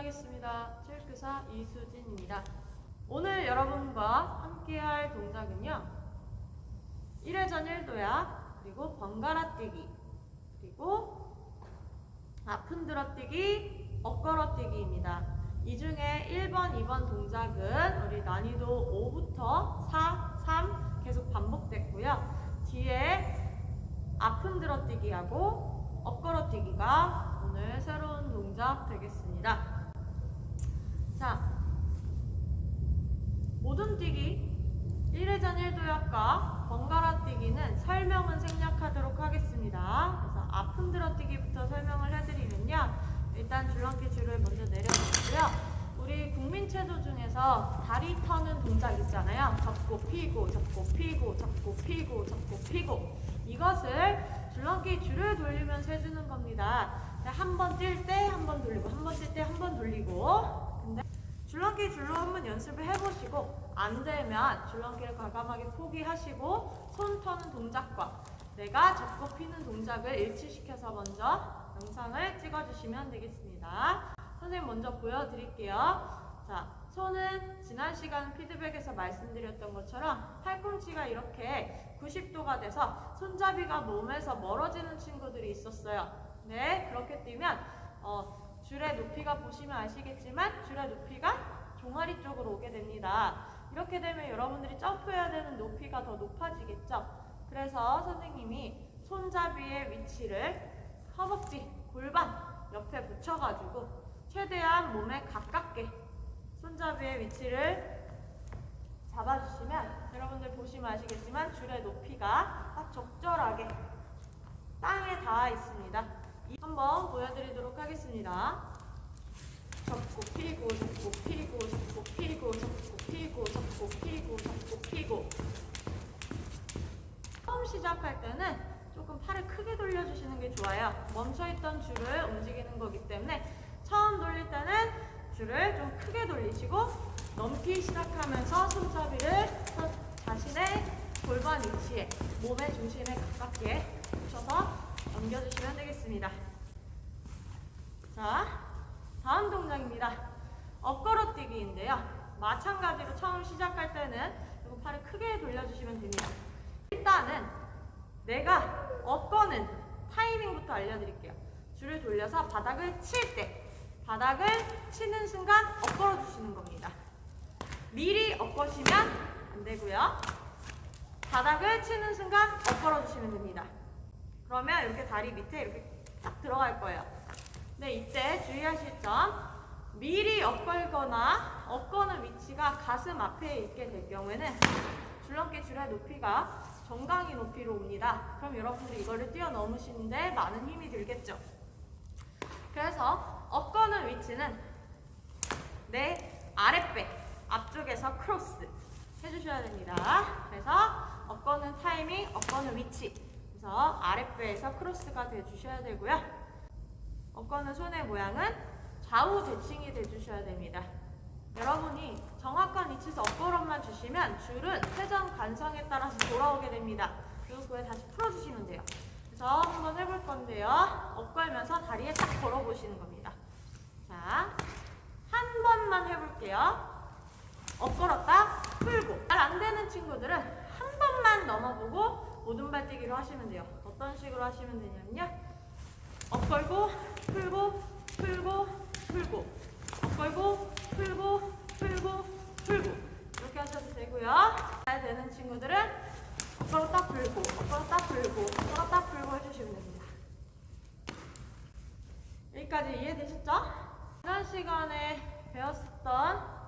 인사하겠습니다. 체육교사 이수진입니다. 오늘 여러분과 함께할 동작은요. 1회전 1도약, 그리고 번갈아 뛰기, 그리고 아픈 들어뛰기, 엇걸어 뛰기입니다. 이 중에 1번, 2번 동작은 우리 난이도 5부터 4, 3 계속 반복됐고요. 뒤에 아픈 들어뛰기하고 엇걸어 뛰기가 오늘 새로운 동작 되겠습니다. 자, 모든 뛰기 1회전 1도약과 번갈아 뛰기는 설명은 생략하도록 하겠습니다. 그래서 아픈 들어뛰기부터 설명을 해드리면요. 일단 줄넘기 줄을 먼저 내려놓고요. 우리 국민체조 중에서 다리 터는 동작 있잖아요. 접고 피고, 접고 피고, 접고 피고, 접고 피고. 이것을 줄넘기 줄을 돌리면서 해주는 겁니다. 한 번 뛸 때 한 번 돌리고, 한 번 뛸 때 한 번 돌리고. 줄넘기 줄로 한번 연습을 해보시고 안 되면 줄넘기를 과감하게 포기하시고 손 터는 동작과 내가 접고 피는 동작을 일치시켜서 먼저 영상을 찍어주시면 되겠습니다. 선생님 먼저 보여드릴게요. 자, 손은 지난 시간 피드백에서 말씀드렸던 것처럼 팔꿈치가 이렇게 90도가 돼서 손잡이가 몸에서 멀어지는 친구들이 있었어요. 네, 그렇게 뛰면 어, 줄의 높이가 보시면 아시겠지만 줄의 높이가 종아리 쪽으로 오게 됩니다. 이렇게 되면 여러분들이 점프해야 되는 높이가 더 높아지겠죠. 그래서 선생님이 손잡이의 위치를 허벅지, 골반 옆에 붙여가지고 최대한 몸에 가깝게 손잡이의 위치를 잡아주시면 여러분들 보시면 아시겠지만 줄의 높이가 딱 적절하게 땅에 닿아 있습니다. 이- 한번 보여드리도록 하겠습니다. 접고 피고 접고 피고 접고 피고 접고 피고 접고 피고 접고 피고 처음 시작할 때는 조금 팔을 크게 돌려주시는 게 좋아요. 멈춰있던 줄을 움직이는 거기 때문에 처음 돌릴 때는 줄을 좀 크게 돌리시고 넘기 시작하면서 손잡이를 서- 자신의 골반 위치에 몸의 중심에 가깝게 붙여서 넘겨주시면 되겠습니다. 자, 다음 동작입니다. 엇걸어 뛰기인데요. 마찬가지로 처음 시작할 때는 이거 팔을 크게 돌려주시면 됩니다. 일단은 내가 엇거는 타이밍부터 알려드릴게요. 줄을 돌려서 바닥을 칠 때, 바닥을 치는 순간 엇걸어 주시는 겁니다. 미리 엇거시면 안 되고요. 바닥을 치는 순간 엇걸어 주시면 됩니다. 그러면 이렇게 다리 밑에 이렇게 딱 들어갈 거예요. 네, 이때 주의하실 점. 미리 엇걸거나 엇거는 위치가 가슴 앞에 있게 될 경우에는 줄넘기 줄의 높이가 정강이 높이로 옵니다. 그럼 여러분들이 이거를 뛰어넘으시는데 많은 힘이 들겠죠. 그래서 엇거는 위치는 내 아랫배 앞쪽에서 크로스 해주셔야 됩니다. 그래서 엇거는 타이밍, 엇거는 위치. 그래서 아랫배에서 크로스가 돼주셔야 되고요. 엇거는 손의 모양은 좌우 대칭이 돼주셔야 됩니다. 여러분이 정확한 위치에서 엇걸음만 주시면 줄은 회전 관성에 따라서 돌아오게 됩니다. 그리고 그에 다시 풀어주시면 돼요. 그래서 한번 해볼 건데요. 엇걸면서 다리에 딱 걸어보시는 겁니다. 자, 한 번만 해볼게요. 엇걸었다 풀고 잘 안 되는 친구들은 한 번만 넘어보고 오른발 뛰기로 하시면 돼요. 어떤 식으로 하시면 되냐면요. 엇걸고 풀고 풀고 풀고 엇걸고 풀고 풀고 풀고 이렇게 하셔도 되고요. 잘 되는 친구들은 엇걸었다 풀고 엇걸었다 풀고 엇걸었다 풀고 해주시면 됩니다. 여기까지 이해되셨죠? 지난 시간에 배웠었던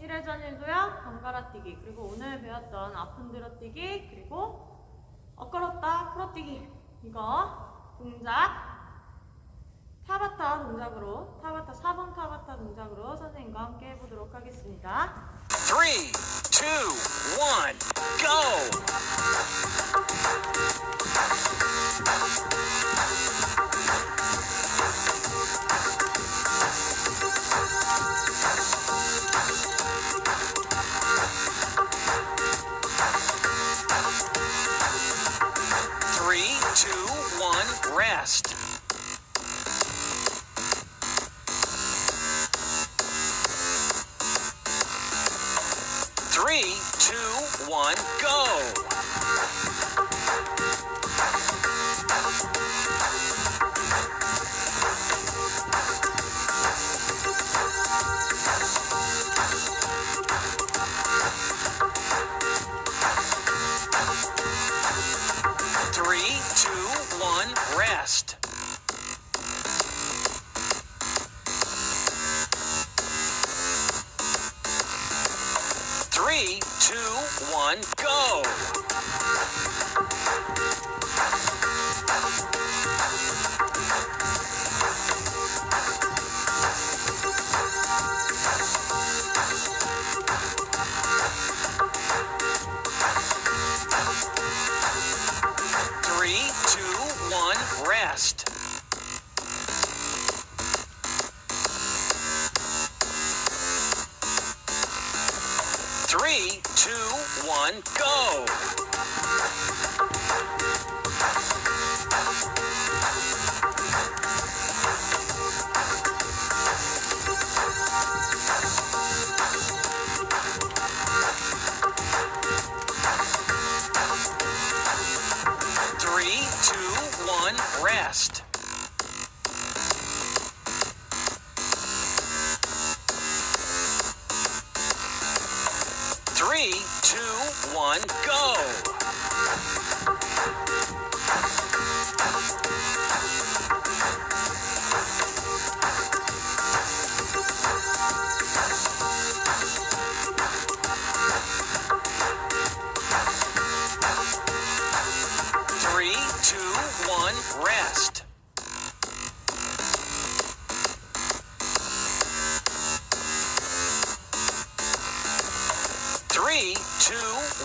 1회전 1도약 번갈아 뛰기 그리고 오늘 배웠던 아픈 들어 뛰기 그리고 엇걸었다 풀어뛰기 이거 동작 타바타 동작으로 타바타 4번 타바타 동작으로 선생님과 함께 해보도록 하겠습니다. Three, two, one, go! best.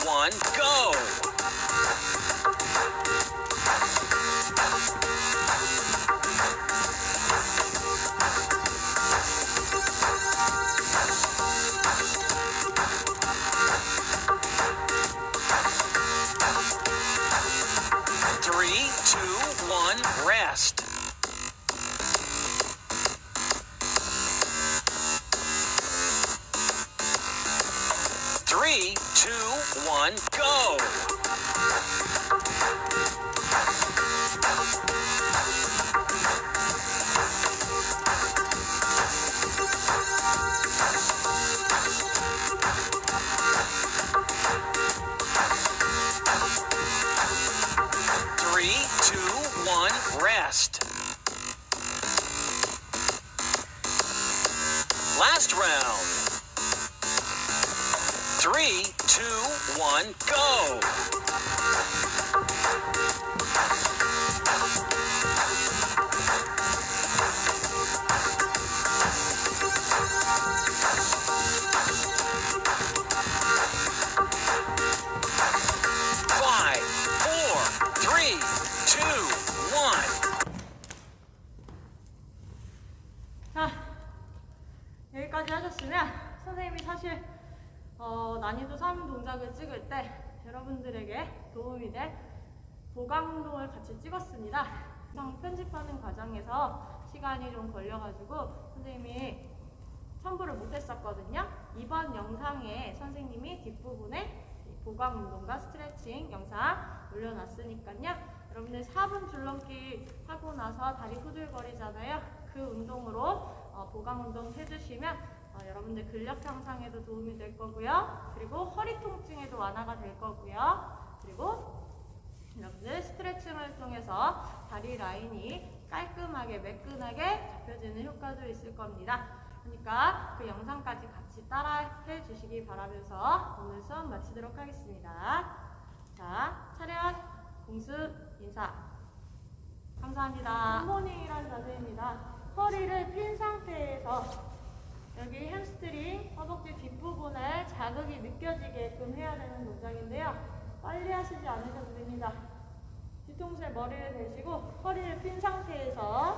One, go. One, go. Three, two, one, rest. Last round. Three, two, one, go. Five, four, three, two, one. 자, 여기까지 하셨으면 선생님이 사실 어, 난이도 3 동작을 찍을 때 여러분들에게 도움이 될 보강 운동을 같이 찍었습니다. 영상 편집하는 과정에서 시간이 좀 걸려가지고 선생님이 첨부를 못했었거든요. 이번 영상에 선생님이 뒷부분에 이 보강 운동과 스트레칭 영상 올려놨으니까요. 여러분들 4분 줄넘기 하고 나서 다리 후들거리잖아요. 그 운동으로 어, 보강 운동 해주시면 어, 여러분들 근력 향상에도 도움이 될 거고요. 그리고 허리 통증에도 완화가 될 거고요. 그리고 여러분들 스트레칭을 통해서 다리 라인이 깔끔하게 매끈하게 잡혀지는 효과도 있을 겁니다. 그러니까 그 영상까지 같이 따라 해 주시기 바라면서 오늘 수업 마치도록 하겠습니다. 자, 차렷, 공수, 인사. 감사합니다. 굿모닝이라는 자세입니다. 허리를 핀 상태에서 여기 햄스트링, 허벅지 뒷부분에 자극이 느껴지게끔 해야 되는 동작인데요. 빨리 하시지 않으셔도 됩니다. 뒤통수에 머리를 대시고 허리를 핀 상태에서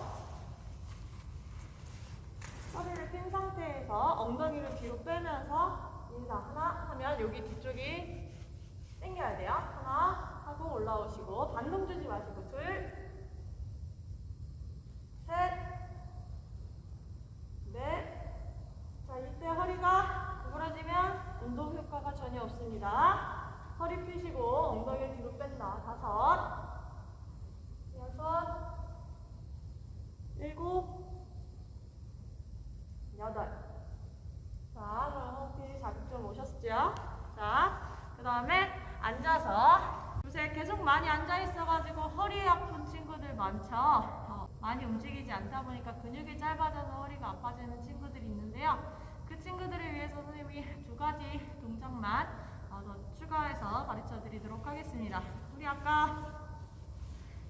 허리를 핀 상태에서 엉덩이를 뒤로 빼면서 인사 하나 하면 여기 뒤쪽이 당겨야 돼요. 하나 하고 올라오시고 반동 주지 마시고 둘, 셋, 넷. 자 이때 허리가 구부러지면 운동 효과가 전혀 없습니다. 허리 펴시고 엉덩이를 뒤로 뺀다. 다섯, 여섯, 일곱, 여덟. 자, 그럼 호흡이 자극 좀 오셨죠? 자, 그 다음에 앉아서 요새 계속 많이 앉아 있어가지고 허리 아픈 친구들 많죠? 어, 많이 움직이지 않다 보니까 근육이 짧아져서 허리가 아파지는 친구들이 있는데요. 그 친구들을 위해서 선생님이 두 가지 동작만 어, 더 추가 추가해서 가르쳐 드리도록 하겠습니다. 우리 아까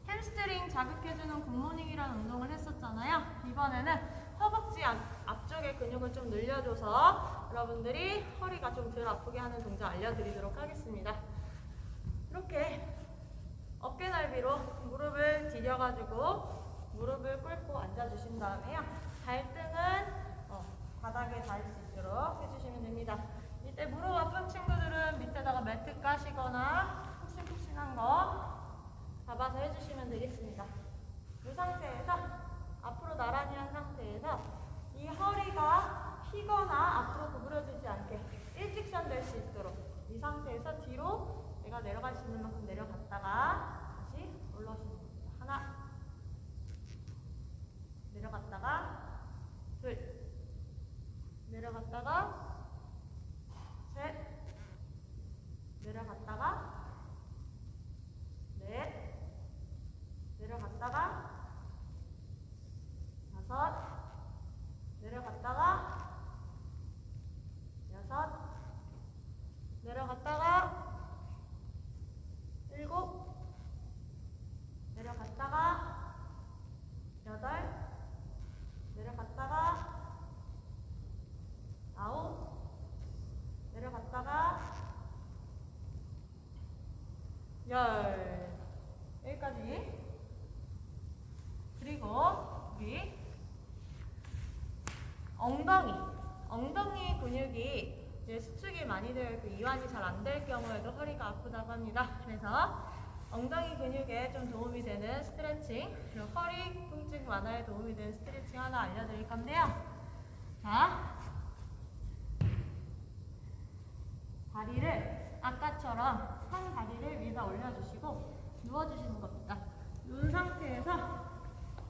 햄스트링 자극해주는 굿모닝이라는 운동을 했었잖아요. 이번에는 허벅지 앞, 앞쪽의 근육을 좀 늘려줘서 여러분들이 허리가 좀 덜 아프게 하는 동작 알려드리도록 하겠습니다. 이렇게 어깨 넓이로 무릎을 디뎌가지고 무릎을 꿇고 앉아주신 다음에요. 발등은 어, 바닥에 닿을 수 있도록 해주시면 됩니다. 이때 무릎 아픈 친구들은 밑에다가 매트 까시거나 푹신푹신한 거 잡아서 해주시면 되겠습니다. 이 상태에서 앞으로 나란히 한 상태에서 이 허리가 휘거나 앞으로 구부러지지 않게 일직선 될 수 있도록 이 상태에서 뒤로 내가 내려갈 수 있는 만큼 내려갔다가 다시 올라오시면 됩니다. 하나 내려갔다가 둘 내려갔다가 셋 내려갔다가 넷 내려갔다가 다섯 내려갔다가 여섯 내려갔다가 일곱 내려갔다가 여덟 내려갔다가 아홉 내려갔다가 열 여기까지 그리고 우리 엉덩이 엉덩이 근육이 이제 수축이 많이 되어 있고 이완이 잘 안 될 경우에도 허리가 아프다고 합니다. 그래서 엉덩이 근육에 좀 도움이 되는 스트레칭 그리고 허리 통증 완화에 도움이 되는 스트레칭 하나 알려드릴 건데요. 자, 다리를 아까처럼 한 다리를 위에다 올려주시고 누워주시는 겁니다. 누운 상태에서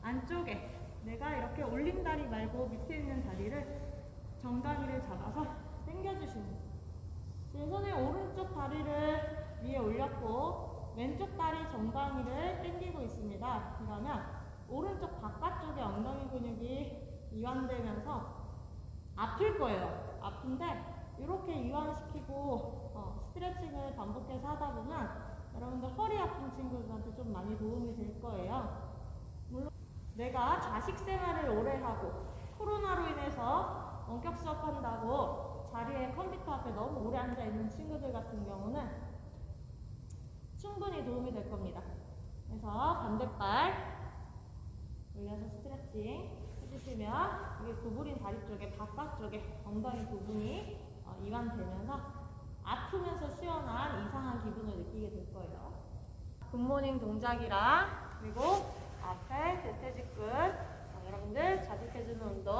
안쪽에 내가 이렇게 올린 다리 말고 밑에 있는 다리를 정다리를 잡아서 당겨주시는 손에 오른쪽 다리를 위에 올렸고 왼쪽 다리 정강이를 당기고 있습니다. 그러면 오른쪽 바깥쪽에 엉덩이 근육이 이완되면서 아플 거예요. 아픈데 이렇게 이완시키고 어, 스트레칭을 반복해서 하다 보면 여러분들 허리 아픈 친구들한테 좀 많이 도움이 될 거예요. 물론 내가 자식 생활을 오래 하고 코로나로 인해서 원격 수업한다고 자리에 컴퓨터 앞에 너무 오래 앉아 있는 친구들 같은 경우는 충분히 도움이 될 겁니다. 그래서 반대발 올려서 스트레칭 해주시면 이게 구부린 다리 쪽에 바깥쪽에 엉덩이 부분이 어, 이완되면서 아프면서 시원한 이상한 기분을 느끼게 될 거예요. 굿모닝 동작이랑 그리고 앞에 대퇴직근 어, 여러분들 자극해주는 운동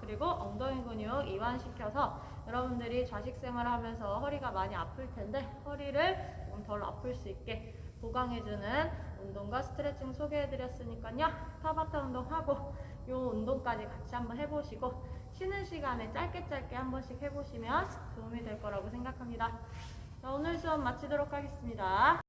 그리고 엉덩이 근육 이완시켜서 여러분들이 좌식 생활하면서 허리가 많이 아플 텐데 허리를 좀덜 아플 수 있게 보강해주는 운동과 스트레칭 소개해드렸으니까요 타바타 운동하고 이 운동까지 같이 한번 해보시고 쉬는 시간에 짧게 짧게 한 번씩 해보시면 도움이 될 거라고 생각합니다. 자, 오늘 수업 마치도록 하겠습니다.